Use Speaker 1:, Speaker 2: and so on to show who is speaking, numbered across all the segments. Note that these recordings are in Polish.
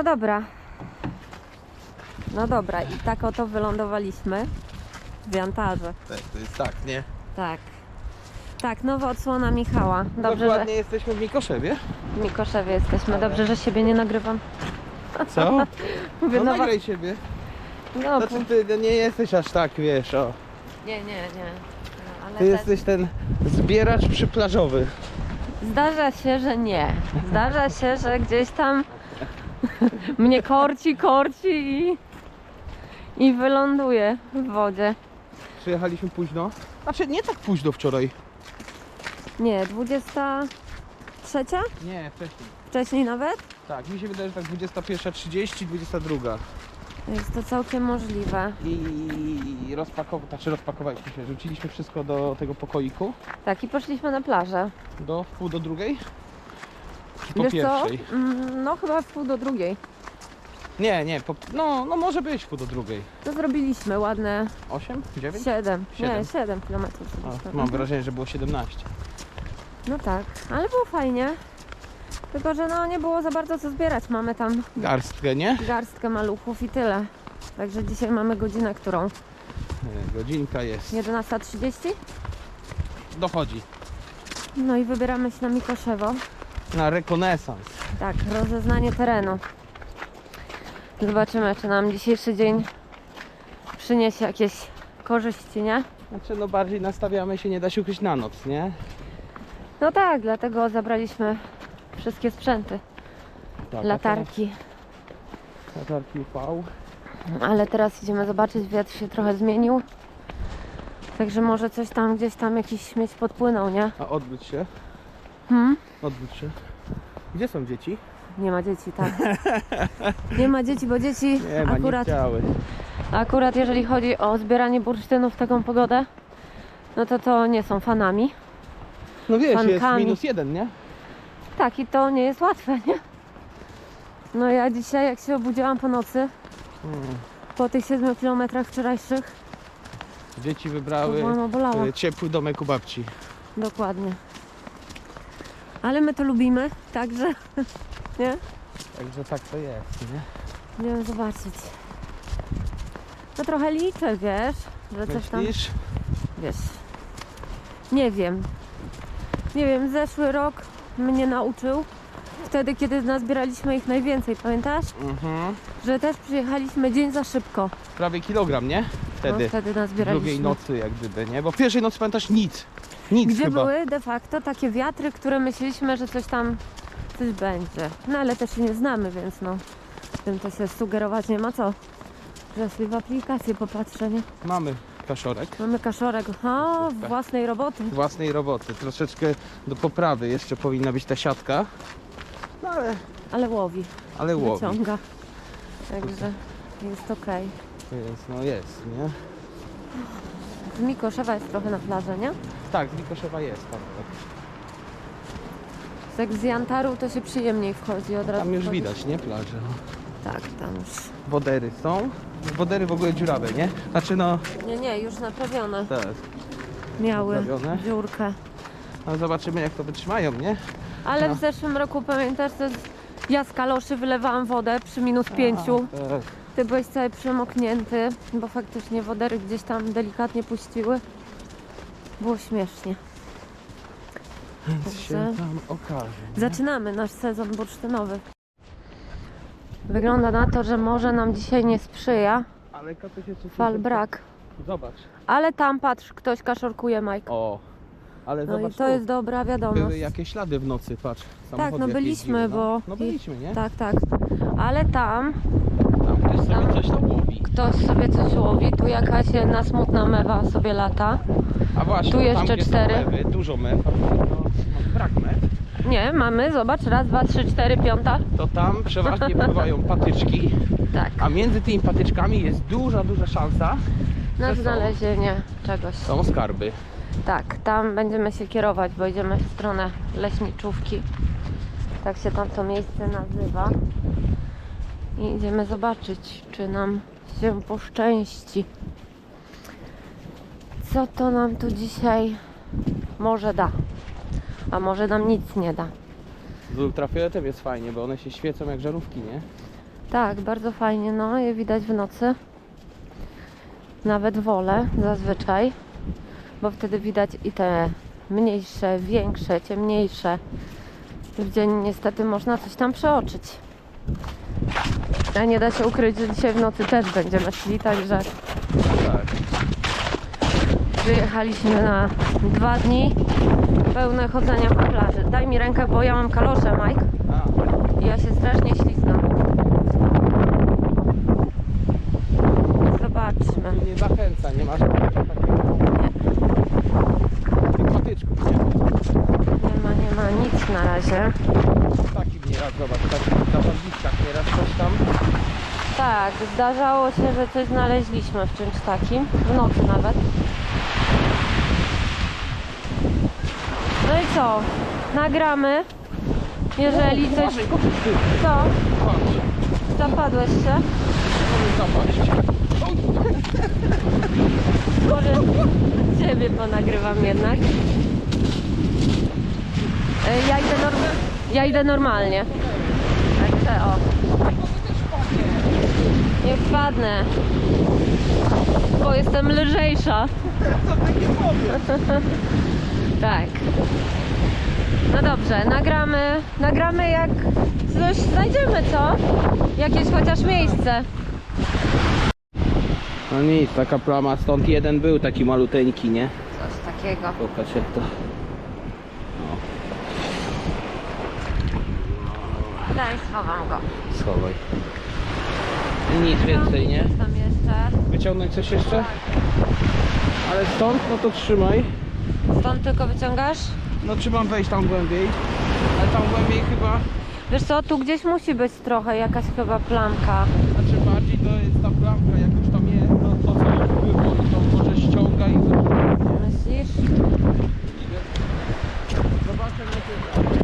Speaker 1: No dobra. No dobra, i tak oto wylądowaliśmy w Jantarze.
Speaker 2: Tak, to jest tak, nie?
Speaker 1: Tak. Tak, nowa odsłona Michała. Dobrze,
Speaker 2: Dokładnie jesteśmy w Mikoszewie.
Speaker 1: że w Mikoszewie jesteśmy. Dobrze, że siebie nie nagrywam.
Speaker 2: Co?
Speaker 1: Mówię,
Speaker 2: No
Speaker 1: nowa...
Speaker 2: nagraj siebie.
Speaker 1: No,
Speaker 2: Znaczy ty nie jesteś aż tak, wiesz, o.
Speaker 1: nie, nie, nie. No, ale
Speaker 2: Ty jesteś ten zbieracz przyplażowy.
Speaker 1: Zdarza się, że nie. Zdarza się, że gdzieś tam mnie korci, korci i, i wyląduje w wodzie.
Speaker 2: Przyjechaliśmy późno. Znaczy nie tak późno wczoraj.
Speaker 1: Nie, 23?
Speaker 2: Nie, wcześniej.
Speaker 1: Wcześniej nawet?
Speaker 2: Tak, mi się wydaje, że tak 21.30, 22.
Speaker 1: Jest to całkiem możliwe.
Speaker 2: I rozpakow... znaczy rozpakowaliśmy się, rzuciliśmy wszystko do tego pokoiku.
Speaker 1: Tak, i poszliśmy na plażę.
Speaker 2: Do wpół do drugiej? Po
Speaker 1: Wiesz
Speaker 2: pierwszej?
Speaker 1: Mm, No chyba w pół do drugiej.
Speaker 2: Nie, nie, po... no, no może być wpół do drugiej.
Speaker 1: To zrobiliśmy ładne
Speaker 2: 8? 9?
Speaker 1: 7. Nie,
Speaker 2: Siedem.
Speaker 1: 7 kilometrów.
Speaker 2: A,
Speaker 1: zrobiliśmy.
Speaker 2: mam wrażenie, że było 17.
Speaker 1: No tak, ale było fajnie. Tylko, że no nie było za bardzo co zbierać. Mamy tam
Speaker 2: Garstkę, nie?
Speaker 1: garstkę maluchów i tyle. Także dzisiaj mamy godzinę, którą?
Speaker 2: E, Godzinka jest.
Speaker 1: 11.30.
Speaker 2: Dochodzi.
Speaker 1: No i wybieramy się na Mikoszewo.
Speaker 2: Na rekonesans.
Speaker 1: Tak, rozeznanie terenu. Zobaczymy, czy nam dzisiejszy dzień przyniesie jakieś korzyści, nie?
Speaker 2: Znaczy no bardziej nastawiamy się, nie da się ukryć na noc, nie?
Speaker 1: No tak, dlatego zabraliśmy wszystkie sprzęty.
Speaker 2: Tak,
Speaker 1: Latarki.
Speaker 2: Latarki UV.
Speaker 1: Ale teraz idziemy zobaczyć, wiatr się trochę zmienił. Także może coś tam, gdzieś tam jakiś śmieć podpłynął, nie?
Speaker 2: A odwróć się,
Speaker 1: Hmm?
Speaker 2: Odwróć się. Gdzie są dzieci?
Speaker 1: Nie ma dzieci, tak. Nie ma dzieci, bo dzieci
Speaker 2: Nie ma,
Speaker 1: akurat,
Speaker 2: nie chciały.
Speaker 1: akurat jeżeli chodzi o zbieranie bursztynów w taką pogodę, no to to nie są fanami.
Speaker 2: No wiesz, jest minus jeden, nie?
Speaker 1: Tak, i to nie jest łatwe, nie? No ja dzisiaj, jak się obudziłam po nocy,
Speaker 2: Hmm.
Speaker 1: po tych 7 kilometrach wczorajszych,
Speaker 2: Dzieci
Speaker 1: to
Speaker 2: wybrały e, ciepły domek u babci.
Speaker 1: Dokładnie. Ale my to lubimy, także, nie?
Speaker 2: Także tak to jest, nie?
Speaker 1: Idziemy zobaczyć. No trochę liczę, wiesz, że coś tam,
Speaker 2: Myślisz?
Speaker 1: wiesz, nie wiem. Nie wiem, zeszły rok mnie nauczył, wtedy kiedy nazbieraliśmy ich najwięcej, pamiętasz?
Speaker 2: Mhm.
Speaker 1: Że też przyjechaliśmy dzień za szybko.
Speaker 2: Prawie kilogram, nie?
Speaker 1: No,
Speaker 2: Wtedy.
Speaker 1: wtedy
Speaker 2: w
Speaker 1: nazbieraliśmy.
Speaker 2: drugiej nocy jak gdyby, nie? Bo w pierwszej nocy pamiętasz nic. Nic
Speaker 1: Gdzie
Speaker 2: chyba.
Speaker 1: były de facto takie wiatry, które myśleliśmy, że coś tam, coś będzie. No ale też się nie znamy, więc no, tym to się sugerować nie ma co. Że sobie w aplikację popatrzę, nie?
Speaker 2: Mamy kaszorek.
Speaker 1: Mamy kaszorek, o, własnej roboty.
Speaker 2: Własnej roboty. Troszeczkę do poprawy jeszcze powinna być ta siatka. No ale,
Speaker 1: Ale łowi,
Speaker 2: ale łowi.
Speaker 1: wyciąga. Także jest okej.
Speaker 2: Jest, no jest, nie?
Speaker 1: Z Mikoszewa jest trochę na plaży, nie?
Speaker 2: Tak, z Mikoszewa jest kawałek.
Speaker 1: Jak z Jantaru to się przyjemniej wchodzi od razu.
Speaker 2: Tam już widać, nie? Plaże.
Speaker 1: Tak, tam już.
Speaker 2: Wodery są. Wodery w ogóle dziurawe, nie? Znaczy no,
Speaker 1: Nie, nie, już naprawione.
Speaker 2: tak.
Speaker 1: Miały
Speaker 2: Naprawione?
Speaker 1: dziurkę.
Speaker 2: Ale zobaczymy jak to wytrzymają, nie?
Speaker 1: Ale
Speaker 2: No.
Speaker 1: w zeszłym roku pamiętasz, że ja z kaloszy wylewałam wodę przy minus pięciu.
Speaker 2: Tak.
Speaker 1: Ty byłeś cały przemoknięty, bo faktycznie wodery gdzieś tam delikatnie puściły. Było śmiesznie.
Speaker 2: Więc się tam okaże.
Speaker 1: Zaczynamy nasz sezon bursztynowy. Wygląda na to, że może nam dzisiaj nie sprzyja
Speaker 2: Ale się
Speaker 1: fal brak.
Speaker 2: Zobacz.
Speaker 1: Ale tam patrz, ktoś kaszorkuje, Mike.
Speaker 2: O, ale
Speaker 1: No
Speaker 2: zobacz
Speaker 1: i to
Speaker 2: tu.
Speaker 1: jest dobra wiadomość.
Speaker 2: Były jakieś ślady w nocy, patrz. samochody
Speaker 1: no
Speaker 2: jak
Speaker 1: byliśmy,
Speaker 2: jeździły,
Speaker 1: bo-
Speaker 2: No, no byliśmy, nie?
Speaker 1: Tak, tak. Ale Tam
Speaker 2: ktoś sobie coś tam łowi.
Speaker 1: ktoś sobie coś łowi, tu jakaś jedna smutna mewa sobie lata.
Speaker 2: A właśnie,
Speaker 1: Tu
Speaker 2: tam,
Speaker 1: jeszcze
Speaker 2: gdzie są
Speaker 1: cztery.
Speaker 2: Mewy, dużo mew, a no, no, brak mew,
Speaker 1: Nie, mamy, zobacz, raz, dwa, trzy, cztery, piąta.
Speaker 2: to tam przeważnie pływają patyczki,
Speaker 1: Tak,
Speaker 2: a między tymi patyczkami jest duża, duża szansa,
Speaker 1: na
Speaker 2: są-
Speaker 1: znalezienie czegoś.
Speaker 2: są skarby.
Speaker 1: Tak, tam będziemy się kierować, bo idziemy w stronę leśniczówki. Tak się tam to miejsce nazywa. I idziemy zobaczyć, czy nam się poszczęści. Co to nam tu dzisiaj może da? A może nam nic nie da.
Speaker 2: Z ultrafioletem jest fajnie, bo one się świecą jak żarówki, nie?
Speaker 1: Tak, bardzo fajnie, no, je widać w nocy. Nawet wolę zazwyczaj, bo wtedy widać i te mniejsze, większe, ciemniejsze. W dzień niestety można coś tam przeoczyć. A nie da się ukryć, że dzisiaj w nocy też będziemy szli, także
Speaker 2: Tak.
Speaker 1: wyjechaliśmy na dwa dni pełne chodzenia po plaży. Daj mi rękę, bo ja mam kalosze, Mike.
Speaker 2: A,
Speaker 1: I ja się strasznie ślizgam. Zobaczmy.
Speaker 2: nie zachęca, nie masz takiego... Tych patyczków, nie?
Speaker 1: Nie ma, nie ma nic na razie.
Speaker 2: Taki nieraz, zobacz, taki na podbiskach nieraz coś tam.
Speaker 1: Tak, zdarzało się, że coś znaleźliśmy w czymś takim. W nocy nawet. No i co? Nagramy. Jeżeli coś...
Speaker 2: Kupisz ty.
Speaker 1: Co?
Speaker 2: Patrz,
Speaker 1: Zapadłeś się?
Speaker 2: zapaść.
Speaker 1: Może ciebie ponagrywam jednak. E, Ja idę, norm- ja idę normalnie. Także o. Nie wpadnę. Bo jestem lżejsza. Tak. No dobrze, nagramy, nagramy jak coś znajdziemy, co? Jakieś chociaż miejsce.
Speaker 2: No nic, taka plama, stąd jeden był taki maluteńki, nie?
Speaker 1: Coś takiego.
Speaker 2: Pokaż jak to...
Speaker 1: Daj, schowam go.
Speaker 2: Schowaj. I nic więcej, nie?
Speaker 1: Jest tam jeszcze.
Speaker 2: Wyciągnąć coś jeszcze? Ale stąd, no to trzymaj.
Speaker 1: Stąd tylko wyciągasz?
Speaker 2: No czy mam wejść tam głębiej? Ale tam głębiej chyba,
Speaker 1: Wiesz co, tu gdzieś musi być trochę jakaś chyba plamka.
Speaker 2: znaczy bardziej to jest ta plamka, jak już tam jest, no to co już było, to może ściąga i
Speaker 1: Myślisz?
Speaker 2: zobaczę najpierw.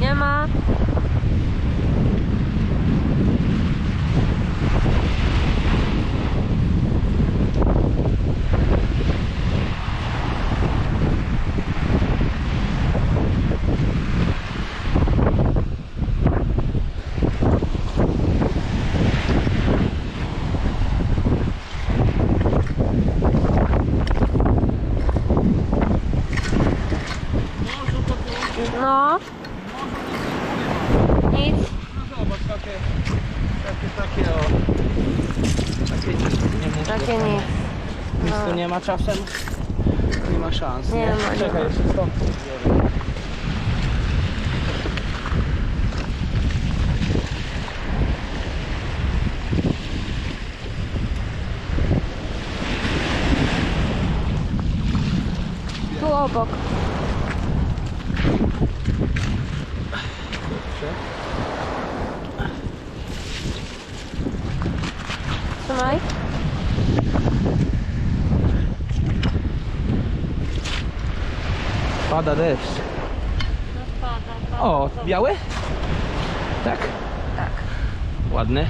Speaker 1: Nie ma. No. Nic.
Speaker 2: No zobacz, takie, takie, takie o. Takie nic, nie muszę.
Speaker 1: Takie nic.
Speaker 2: Nic
Speaker 1: No.
Speaker 2: tu nie ma czasem. Nie ma szans.
Speaker 1: Nie ma, nie
Speaker 2: Czekaj,
Speaker 1: ma.
Speaker 2: jeszcze stąd Pada deszcz. O, biały? Tak?
Speaker 1: Tak.
Speaker 2: Ładny.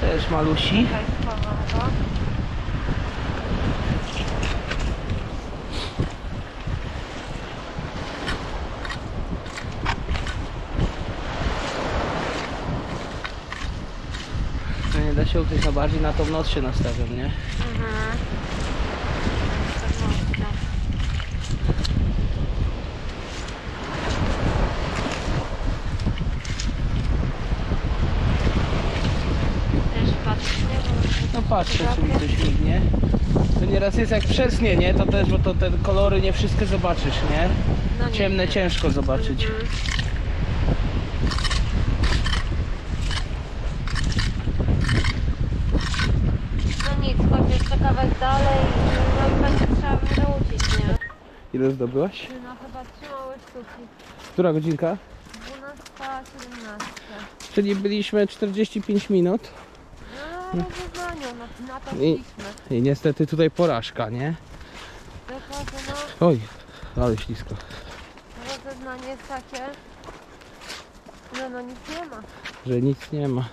Speaker 2: Też malusi. To nie da się ukryć, no bardziej na tą noc się nastawiam, nie?
Speaker 1: Mhm. Też patrz, nie?
Speaker 2: No patrzę, czy mi coś mignie. To nieraz jest jak przesnie, nie? To też, bo to te kolory nie wszystkie zobaczysz, nie?
Speaker 1: No nie.
Speaker 2: Ciemne ciężko zobaczyć.
Speaker 1: Mhm. No nic, chodź jeszcze kawałek dalej i no i będzie trzeba wrócić, nie?
Speaker 2: Ile zdobyłaś?
Speaker 1: No chyba trzy małe sztuki.
Speaker 2: Która godzinka?
Speaker 1: 12, 17.
Speaker 2: Czyli byliśmy 45 minut
Speaker 1: No,
Speaker 2: I- i niestety tutaj porażka, nie? Oj, ale ślisko.
Speaker 1: Poznanie jest takie, że no nic nie ma.
Speaker 2: że nic nie ma.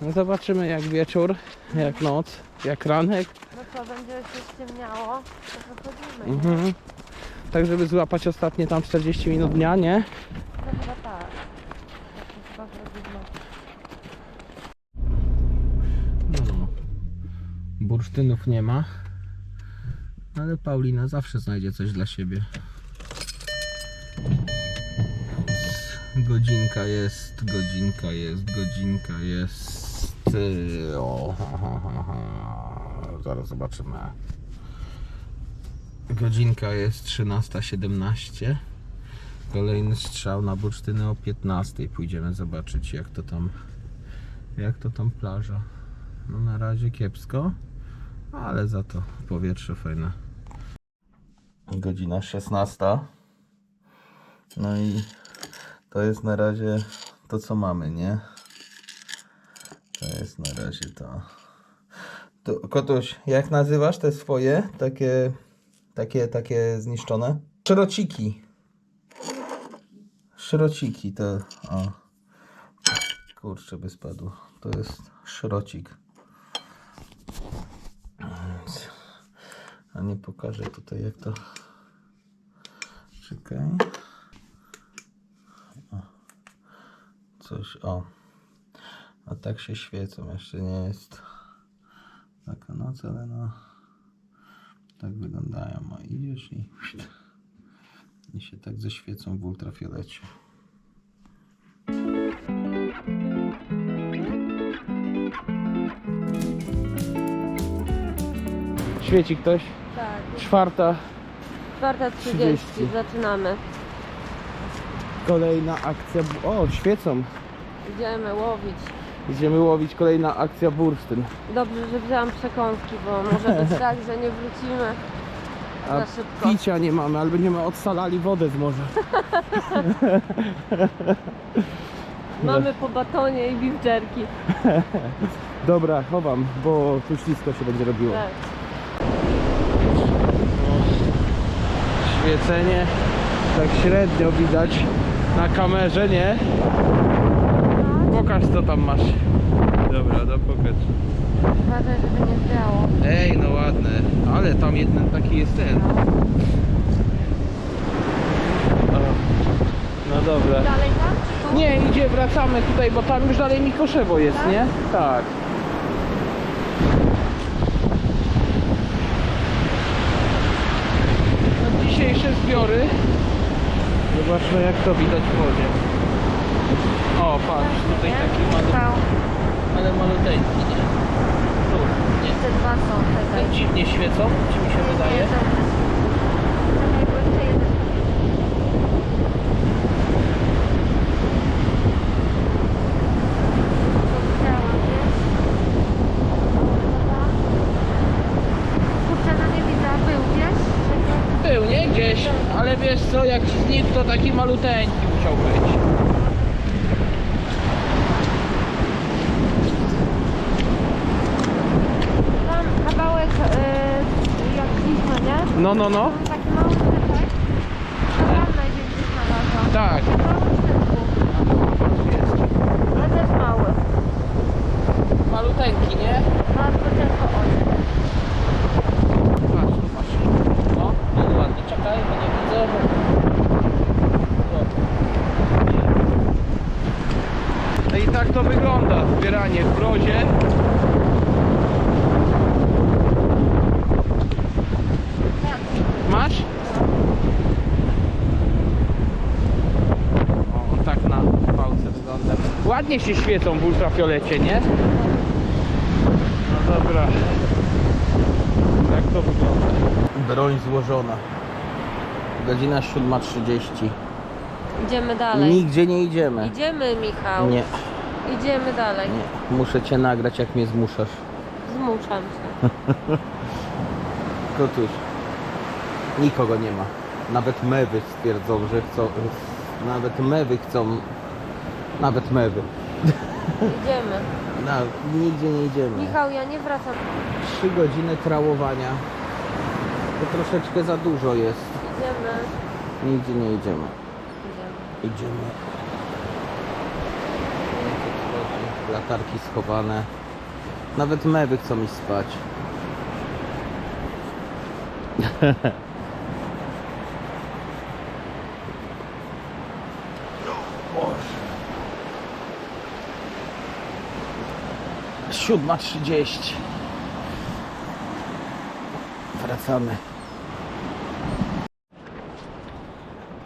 Speaker 2: No zobaczymy jak wieczór, jak noc, jak ranek.
Speaker 1: No co, będzie się ściemniało, to wychodzimy.
Speaker 2: Mhm. Tak, żeby złapać ostatnie tam 40 minut dnia, nie?
Speaker 1: No chyba tak. Tak to chyba zrobimy.
Speaker 2: No. Bursztynów nie ma. Ale Paulina zawsze znajdzie coś dla siebie. Godzinka jest, godzinka jest, godzinka jest. O, ha, ha, ha. Zaraz zobaczymy. Godzinka jest 13.17. Kolejny strzał na bursztyny o 15.00. Pójdziemy zobaczyć jak to tam jak to tam plaża. No na razie kiepsko, ale za to powietrze fajne. Godzina 16. No i to jest na razie to co mamy, nie? To jest na razie to. to Kotuś, jak nazywasz te swoje takie takie takie zniszczone? Szrociki. Szrociki to o. Kurczę, by spadł. To jest szrocik. A nie pokażę tutaj jak to. Czekaj. O. Coś, o. A tak się świecą. Jeszcze nie jest taka noc, ale no. Tak wyglądają. A idziesz i, i się tak zeświecą w ultrafiolecie. Świeci ktoś?
Speaker 1: Tak,
Speaker 2: Czwarta,
Speaker 1: 4.30
Speaker 2: 30.
Speaker 1: zaczynamy.
Speaker 2: kolejna akcja. bu- O, świecą.
Speaker 1: Idziemy łowić.
Speaker 2: Idziemy łowić kolejna akcja bursztyn.
Speaker 1: Dobrze, że wzięłam przekąski, bo może być tak, że nie wrócimy
Speaker 2: A
Speaker 1: za szybko.
Speaker 2: picia nie mamy, ale będziemy odsalali wodę z morza.
Speaker 1: Mamy po batonie i biwdżerki.
Speaker 2: Dobra, chowam, bo tu ślisko się będzie robiło.
Speaker 1: Tak.
Speaker 2: Świecenie tak średnio widać na kamerze, nie? Pokaż co tam masz. Dobra, no pokaż.
Speaker 1: Uważaj, żeby nie zwiało.
Speaker 2: Ej, no ładne. Ale tam jeden taki jest ten. O. No dobra.
Speaker 1: Dalej tam?
Speaker 2: Nie, idzie, wracamy tutaj, bo tam już dalej Mikoszewo jest,
Speaker 1: Tak?
Speaker 2: nie? Tak. No, dzisiejsze zbiory. Zobaczmy jak to widać w wodzie. O, patrz, tutaj taki malutki,
Speaker 1: Stał.
Speaker 2: ale maluteńki, nie? Tu, nie?
Speaker 1: Te dwa są.
Speaker 2: Tak dziwnie świecą, czy mi się wydaje?
Speaker 1: Czekaj, bo jeszcze jeden. To widziałam, wiesz? Kurczę, no nie widzę, a był, wiesz?
Speaker 2: Był, nie? Gdzieś, ale wiesz co, jak ci znikł, to taki maluteńki musiał być.
Speaker 1: Tam kawałek yy, jak liśmy, nie?
Speaker 2: No, no, no.
Speaker 1: Tam taki mały styczek. Tam największy znalazłam.
Speaker 2: Tak.
Speaker 1: Mały styczku, ale też mały.
Speaker 2: Maluteńki, nie?
Speaker 1: Bardzo ciężko odnieść.
Speaker 2: Patrz, tu patrz. No, ale ładnie. Czekaj, bo nie widzę. O. No i tak to wygląda, zbieranie w brozie.
Speaker 1: Tak.
Speaker 2: Masz? O, tak na pałce wygląda. Ładnie się świecą w ultrafiolecie, nie? No dobra. Tak to wygląda. Broń złożona. Godzina 7.30.
Speaker 1: Idziemy dalej.
Speaker 2: Nigdzie nie idziemy.
Speaker 1: Idziemy, Michał.
Speaker 2: Nie,
Speaker 1: Idziemy dalej.
Speaker 2: nie. Muszę cię nagrać, jak mnie zmuszasz.
Speaker 1: Zmuszam się.
Speaker 2: Kotuś. Nikogo nie ma. Nawet mewy stwierdzą, że chcą. Nawet mewy chcą. Nawet mewy.
Speaker 1: Idziemy.
Speaker 2: No, nigdzie nie idziemy.
Speaker 1: Michał, ja nie wracam.
Speaker 2: Trzy godziny trałowania. To troszeczkę za dużo jest.
Speaker 1: Idziemy.
Speaker 2: Nigdzie nie idziemy. Idziemy. Latarki schowane. Nawet mewy chcą iść spać. Siódma trzydzieści. Wracamy.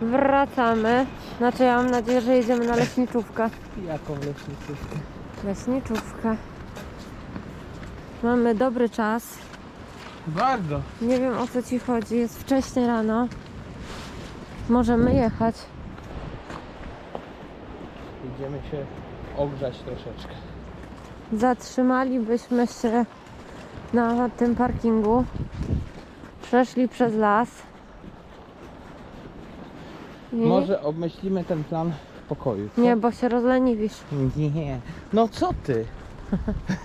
Speaker 1: Wracamy. Znaczy ja mam nadzieję, że jedziemy na leśniczówkę.
Speaker 2: Jaką leśniczówkę?
Speaker 1: Leśniczówkę. Mamy dobry czas.
Speaker 2: Bardzo.
Speaker 1: Nie wiem o co ci chodzi. Jest wcześnie rano. Możemy jechać.
Speaker 2: Idziemy się ogrzać troszeczkę.
Speaker 1: Zatrzymalibyśmy się na tym parkingu. Przeszli przez las. I...
Speaker 2: Może obmyślimy ten plan pokoju. co?
Speaker 1: Nie, bo się rozleniwisz.
Speaker 2: Nie. No co ty?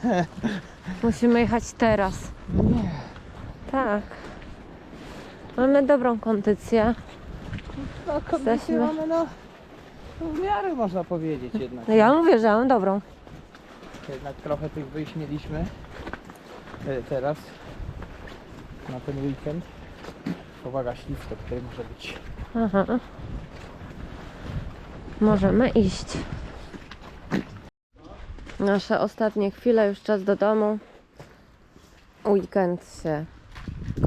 Speaker 1: Musimy jechać teraz.
Speaker 2: Nie.
Speaker 1: Tak. Mamy dobrą kondycję.
Speaker 2: No kondycję
Speaker 1: Jesteśmy-
Speaker 2: mamy no, no w miarę można powiedzieć jednak.
Speaker 1: No ja mówię, że mam dobrą.
Speaker 2: Jednak trochę tych wyjść mieliśmy e, teraz na ten weekend. Uwaga, śliwko tutaj może być.
Speaker 1: Aha. Możemy iść. Nasze ostatnie chwile, już czas do domu. Weekend się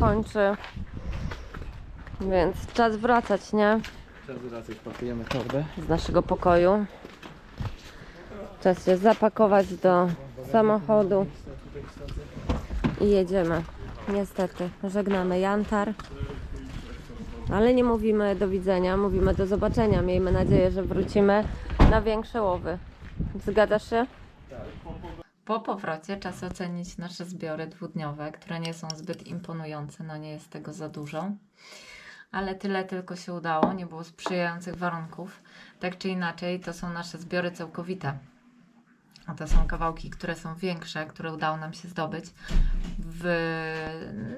Speaker 1: kończy. Więc czas wracać, nie?
Speaker 2: Teraz wracać, pakujemy torbę.
Speaker 1: Z naszego pokoju. Czas się zapakować do samochodu i jedziemy. Niestety, żegnamy Jantar. Ale nie mówimy do widzenia, mówimy do zobaczenia. Miejmy nadzieję, że wrócimy na większe łowy. Zgadzasz się?
Speaker 3: Po powrocie czas ocenić nasze zbiory dwudniowe, które nie są zbyt imponujące, no nie jest tego za dużo. Ale tyle tylko się udało, nie było sprzyjających warunków. Tak czy inaczej, to są nasze zbiory całkowite. A to są kawałki, które są większe, które udało nam się zdobyć w,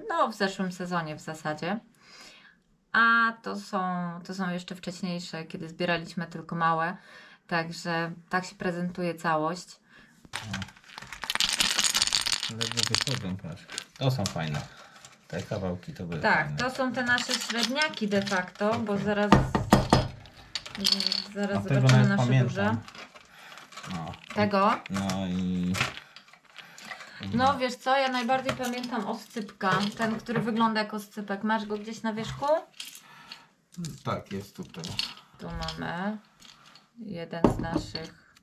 Speaker 3: no, w zeszłym sezonie w zasadzie. A to są, to są jeszcze wcześniejsze, kiedy zbieraliśmy tylko małe. Także tak się prezentuje całość.
Speaker 2: Ledwo wychodzą, patrz. To są fajne. Te kawałki to były
Speaker 3: Tak,
Speaker 2: fajne.
Speaker 3: to są te nasze średniaki de facto, bo zaraz zaraz
Speaker 2: tego
Speaker 3: zobaczymy
Speaker 2: nawet
Speaker 3: nasze
Speaker 2: pamiętam.
Speaker 3: duże.
Speaker 2: No.
Speaker 3: Tego.
Speaker 2: No i...
Speaker 3: No wiesz co, ja najbardziej pamiętam oscypka, ten, który wygląda jak oscypek. Masz go gdzieś na wierzchu?
Speaker 2: Tak, jest tutaj.
Speaker 3: Tu mamy jeden z naszych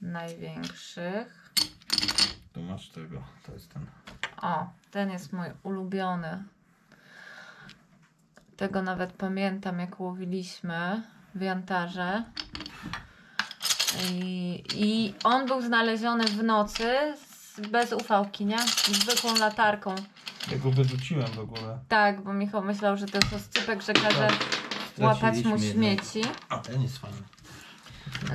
Speaker 3: największych.
Speaker 2: Tu masz tego. To jest ten.
Speaker 3: O, ten jest mój ulubiony. Tego nawet pamiętam, jak łowiliśmy w Jantarze. I, I on był znaleziony w nocy bez ufałki, nie? Z zwykłą latarką.
Speaker 2: Ja go wyrzuciłem w ogóle.
Speaker 3: Tak, bo Michał myślał, że to jest oscypek, że każe łapać mu
Speaker 2: Straciliśmy
Speaker 3: śmieci.
Speaker 2: A ten jest fajny.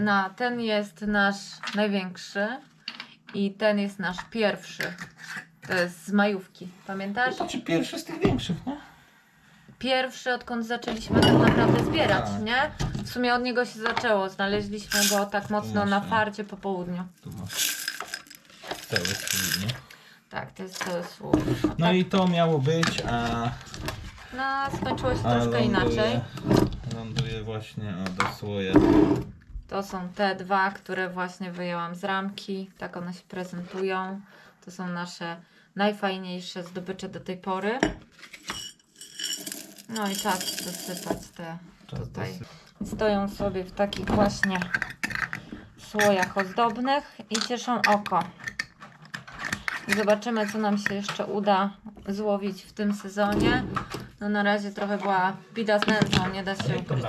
Speaker 3: No, ten jest nasz największy i ten jest nasz pierwszy. To jest z majówki. Pamiętasz?
Speaker 2: To czy pierwszy z tych większych, nie?
Speaker 3: Pierwszy, odkąd zaczęliśmy tak naprawdę zbierać,
Speaker 2: Tak.
Speaker 3: nie? W sumie od niego się zaczęło. Znaleźliśmy go tak mocno na
Speaker 2: Właśnie.
Speaker 3: farcie po południu.
Speaker 2: Tu masz
Speaker 3: Tak, to jest cały słów.
Speaker 2: No i to miało być, a,
Speaker 3: No, skończyło się
Speaker 2: a
Speaker 3: troszkę
Speaker 2: ląduje,
Speaker 3: inaczej.
Speaker 2: ląduje właśnie o, do słoja.
Speaker 3: To są te dwa, które właśnie wyjęłam z ramki. Tak one się prezentują. To są nasze najfajniejsze zdobycze do tej pory. No i czas dosypać te
Speaker 2: Czas
Speaker 3: tutaj. Stoją sobie w takich właśnie słojach ozdobnych i cieszą oko. Zobaczymy, co nam się jeszcze uda złowić w tym sezonie. No na razie trochę była bida z nędzą, nie da się ukryć.